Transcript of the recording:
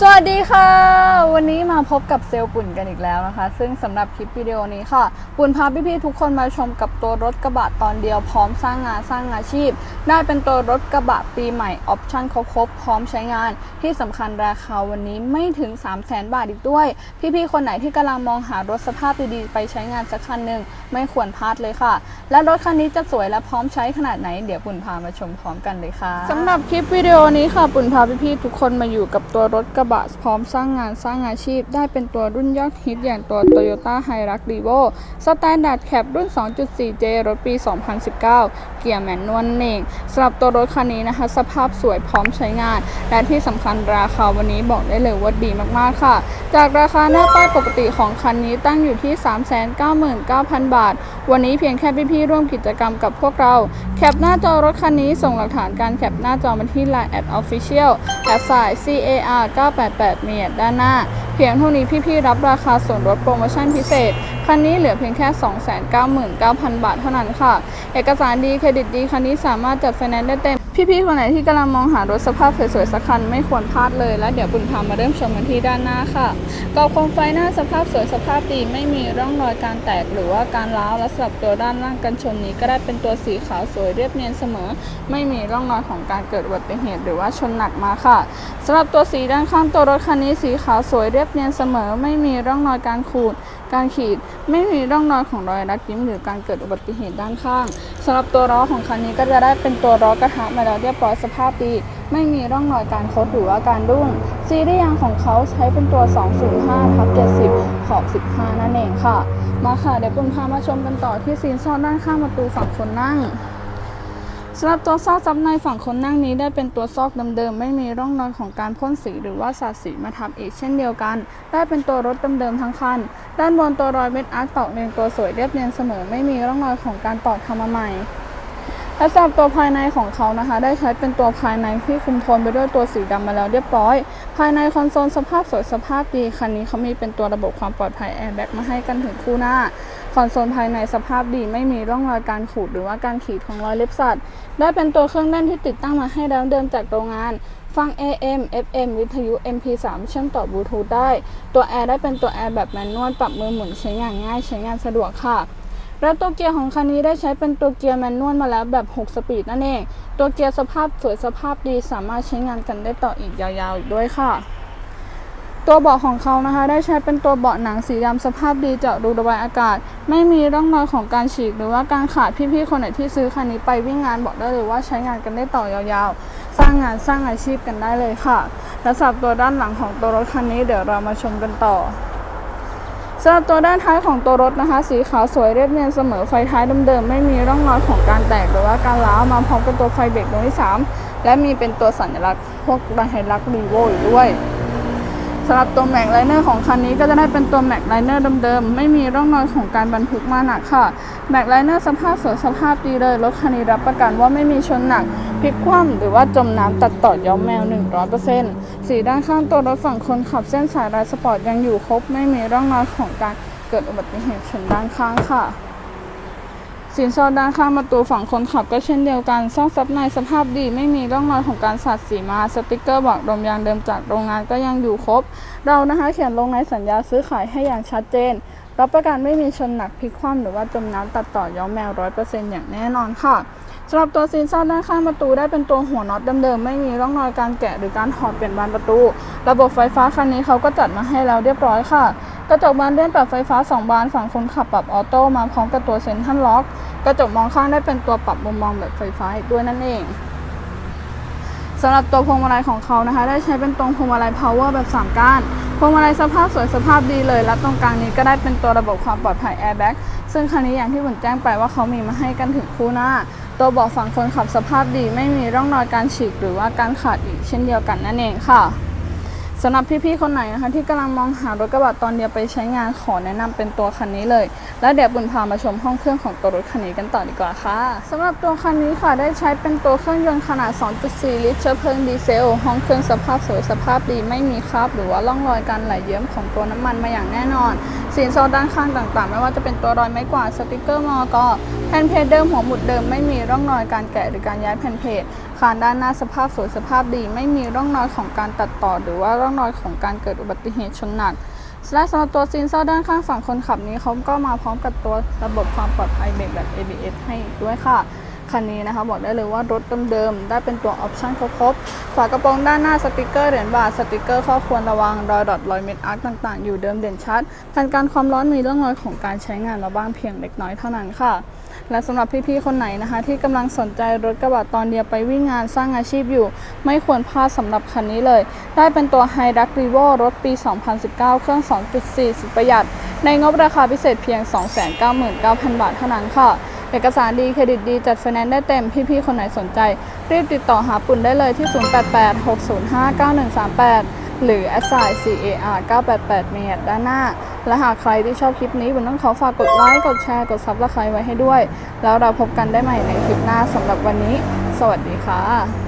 สวัสดีค่ะ วันนี้มาพบกับเซลล์ปุ่นกันอีกแล้วนะคะ ซึ่งสำหรับคลิปวิดีโอนี้ค่ะ ปุ่นพาพี่ๆทุกคนมาชมกับตัวรถกระบะตอนเดียวพร้อมสร้างงานสร้างอาชีพ ได้เป็นตัวรถกระบะปีใหม่ออปชั่นครบๆพร้อมใช้งาน ที่สำคัญราคาวันนี้ไม่ถึง 3 0 0 0 0 0บาทอีกด้วย พี่ๆคนไหนที่กำลังมองหารถสภาพดีๆไปใช้งานสักคันหนึ่งไม่ควรพลาดเลยค่ะ และรถคันนี้จะสวยและพร้อมใช้ขนาดไหนเดี๋ยวปุ่นพามาชมพร้อมกันเลยค่ะสำหรับคลิปวิดีโอนี้ค่ะปุ่นพาพี่ๆทุกคนมาอยู่กับตัวรถกระบะพร้อมสร้างงานสร้างอาชีพ ได้เป็นตัวรุ่นยอดฮิตอย่างตัว Toyota Hilux Revo Standard Cab รุ่น 2.4J รถปี 2019 เกียร์แมนนวลนั่นเองสำหรับตัวรถคันนี้นะคะ สภาพสวยพร้อมใช้งาน และที่สำคัญราคาวันนี้บอกได้เลยว่าดีมากๆค่ะ จากราคาหน้าป้ายปกติของคันนี้ตั้งอยู่ที่ 399,000 บาท วันนี้เพียงแค่พี่ๆร่วมกิจกรรมกับพวกเรา แคปหน้าจอรถคันนี้ส่งหลักฐานการแคปหน้าจอมาที่ Line at Official แอดสาย CAR 988มีด้านหน้า เพียงเท่านี้พี่ๆรับราคาส่วนลดโปรโมชั่นพิเศษ คันนี้เหลือเพียงแค่ 299,000 บาทเท่านั้นค่ะ เอกสารดีเครดิตดีคันนี้สามารถจัดไฟแนนซ์ได้เต็ม พี่ๆคนไหนที่กำลังมองหารถสภาพสวยๆสักคันไม่ควรพลาดเลย และเดี๋ยวบุญพามาเริ่มชมกันที่ด้านหน้าค่ะกรอบโคมไฟหน้าสภาพสวยสภาพดีไม่มีร่องรอยการแตกหรือว่าการร้าวและสำหรับตัวด้านล่างกันชนนี้ก็ได้เป็นตัวสีขาวสวยเรียบเนียนเสมอ ไม่มีร่องรอยของการเกิดอุบัติเหตุหรือว่าชนหนักมาค่ะสำหรับตัวสีด้านข้างตัวรถคันนี้สีขาวสวยเรียบเนียนเสมอ ไม่มีร่องรอยการขูดการขีดไม่มีร่องรอยของรอยรัดยิ้มหรือการเกิดอุบัติเหตุด้านข้างสำหรับตัวล้อของคันนี้ก็จะได้เป็นตัวล้อกระทะมาแล้วเรียบร้อยสภาพดี ไม่มีร่องรอยการคดหรือว่าการรุ่งซีรีส์ยางของเขาใช้เป็นตัว 205ทับ70 ขอบ 15 นั่นเองค่ะ มาค่ะ เดี๋ยวคุณพามาชมกันต่อที่ซีนซ่อนด้านข้างประตูฝั่งคนนั่ง สำหรับตัวซอกซับในฝั่งคนนั่งนี้ได้เป็นตัวซอกเดิมๆไม่มีร่องรอยของการพ่นสีหรือว่าสาดสีมาทับอีกเช่นเดียวกัน ได้เป็นตัวรถเดิมๆทั้งคัน ด้านบนตัวรอยเม็ดอาร์ตตอกเรียงตัวสวยเรียบเนียนเสมอ ไม่มีร่องรอยของการตอกทำมาใหม่และสำหรับตัวภายในของเขานะคะ ได้ใช้เป็นตัวภายในที่คุมโทนไปด้วยตัวสีดำมาแล้วเรียบร้อย ภายในคอนโซลสภาพสวยสภาพดีคันนี้เขามีเป็นตัวระบบความปลอดภัยแอร์แบ็กมาให้กันถึงคู่หน้า คอนโซลภายในสภาพดีไม่มีร่องรอยการขูดหรือว่าการขีดของรอยเล็บสัตว์ ได้เป็นตัวเครื่องเล่นที่ติดตั้งมาให้แล้วเดิมจากโรงงาน ฟัง AM FM วิทยุ MP3 เชื่อมต่อบลูทูธได้ ตัวแอร์ได้เป็นตัวแอร์แบบแมนนวลปรับมือหมุนใช้งานง่ายใช้งานสะดวกค่ะและตัวเกียร์ของคันนี้ได้ใช้เป็นตัวเกียร์แมนนวลมาแล้วแบบ 6 สปีดนั่นเอง ตัวเกียร์สภาพสวยสภาพดีสามารถใช้งานกันได้ต่ออีกยาวๆอีกด้วยค่ะ ตัวเบาะของเขานะคะ ได้ใช้เป็นตัวเบาะหนังสีดำสภาพดีเจาะรูระบายอากาศ ไม่มีร่องรอยของการฉีก หรือว่าการขาดพี่ๆคนไหนที่ซื้อคันนี้ไปวิ่งงานบอกได้เลยว่าใช้งานกันได้ต่อยาวๆ สร้างงานสร้างอาชีพกันได้เลยค่ะ และสำหรับตัวด้านหลังของตัวรถคันนี้เดี๋ยวเรามาชมกันต่อสำหรับตัวด้านท้ายของตัวรถนะคะ สีขาวสวยเรียบเนียนเสมอไฟท้ายเดิมๆไม่มีร่องรอยของการแตกหรือว่าการร้าวมาพร้อมกับตัวไฟเบรกดวงที่ 3 และมีเป็นตัวสัญลักษณ์พวกไฮลักรีโวอยู่ด้วย สำหรับตัวแม็กไลเนอร์ของคันนี้ก็จะได้เป็นตัวแม็กไลเนอร์เดิมๆ ไม่มีร่องรอยของการบรรทุกมาหนักค่ะแม็กไลเนอร์สภาพสวยสภาพดีเลยรถคันนี้รับประกันว่าไม่มีชนหนักพลิกคว่ำหรือว่าจมน้ำตัดต่อย้อมแมว 100%สีด้านข้างตัวรถฝั่งคนขับเส้นสายลายสปอร์ตยังอยู่ครบ ไม่มีร่องรอยของการเกิดอุบัติเหตุชนด้านข้างค่ะ สินสอดด้านข้างประตูฝั่งคนขับก็เช่นเดียวกันซอกซับในสภาพดีไม่มีร่องรอยของการสาดสีมาสติกเกอร์บอกลมยางเดิมจากโรงงานก็ยังอยู่ครบ เรานะคะเขียนลงในสัญญาซื้อขายให้อย่างชัดเจนรับประกันไม่มีชนหนักพลิกคว่ำหรือว่าจมน้ำตัดต่อย้อมแมวร้อยเปอร์เซ็นต์อย่างแน่นอนค่ะ สำหรับตัวซีนซ่อนด้านข้างประตูได้เป็นตัวหัวน็อตเดิมๆไม่มีร่องรอยการแกะหรือการถอดเปลี่ยนบานประตู ระบบไฟฟ้าคันนี้เขาก็จัดมาให้แล้วเรียบร้อยค่ะ กระจกบานเลื่อนปรับไฟฟ้า 2 บานฝั่งคนขับปรับออโต้มาพร้อมกับตัวเซ็นทรัลล็อก กระจกมองข้างได้เป็นตัวปรับมุมมองแบบไฟฟ้าอีกด้วยนั่นเองสำหรับตัวพวงมาลัยของเขานะคะ ได้ใช้เป็นตรงพวงมาลัย power แบบ 3 ก้าน พวงมาลัยสภาพสวยสภาพดีเลย และตรงกลางนี้ก็ได้เป็นตัวระบบความปลอดภัย airbag ซึ่งคันนี้อย่างที่ผมแจ้งไปว่าเขามีมาให้กันถึงคู่หน้า ตัวเบาะฝั่งคนขับสภาพดีไม่มีร่องรอยการฉีกหรือว่าการขาดอีกเช่นเดียวกันนั่นเองค่ะ สำหรับพี่ๆคนไหนนะคะ ที่กำลังมองหารถกระบะตอนเดียวไปใช้งานขอแนะนำเป็นตัวคันนี้เลย แล้วเดี๋ยวบุญพามาชมห้องเครื่องของตัวรถคันนี้กันต่อดีกว่าค่ะสำหรับตัวคันนี้ค่ะได้ใช้เป็นตัวเครื่องยนต์ขนาด 2.4 ลิตรเชื้อเพลิงดีเซล ห้องเครื่องสภาพสวยสภาพดีไม่มีคราบหรือว่าร่องรอยการไหลเยิ้มของตัวน้ำมันมาอย่างแน่นอนสินโซด้านข้างต่างๆ ไม่ว่าจะเป็นตัวรอยไม้กวาดสติกเกอร์มอกแผ่นเพจเดิมหัวหมุดเดิมไม่มีร่องรอยการแกะหรือการย้ายแผ่นเพจ คานด้านหน้าสภาพสวยสภาพดี ไม่มีร่องรอยของการตัดต่อ หรือว่าร่องรอยของการเกิดอุบัติเหตุชนหนักและสำหรับตัวซีนเซอร์ด้านข้างฝั่งคนขับนี้เขาก็มาพร้อมกับตัวระบบความปลอดภัยเบรกแบบ ABS ให้ด้วยค่ะคันนี้นะคะบอกได้เลยว่ารถเดิมๆได้เป็นตัวออปชั่นครบๆฝากระโปรงด้านหน้าสติกเกอร์เหรียญบาทสติกเกอร์ข้อควรระวังรอยดอทรอยเม็ดอาร์คต่างๆ อยู่เดิมเด่นชัดแผ่นการความร้อนมีร่องรอยของการใช้งานมาบ้างเพียงเล็กน้อยเท่านั้นค่ะ และสำหรับพี่ๆคนไหนนะคะ ที่กำลังสนใจรถกระบะตอนเดียวไปวิ่งงานสร้างอาชีพอยู่ ไม่ควรพลาดสำหรับคันนี้เลย ได้เป็นตัว h y d u c r e v o รถปี 2019 เครื่อง 2.4 สุดประหยัด ในงบราคาพิเศษเพียง 299,000 บาทเท่านั้นค่ะเอกสารดีเครดิตดีจัดไฟแนนซ์ได้เต็ม พี่ๆ คนไหนสนใจ รีบติดต่อหาปุ่นได้เลยที่ 0886059138 หรือ a s s i CAR 988เมตรด้านหน้า และหากใครที่ชอบคลิปนี้บุญต้องขอฝากกดไลค์ กดแชร์ กดซับสไครต์ไว้ให้ด้วย แล้วเราพบกันได้ใหม่ในคลิปหน้าสำหรับวันนี้ สวัสดีค่ะ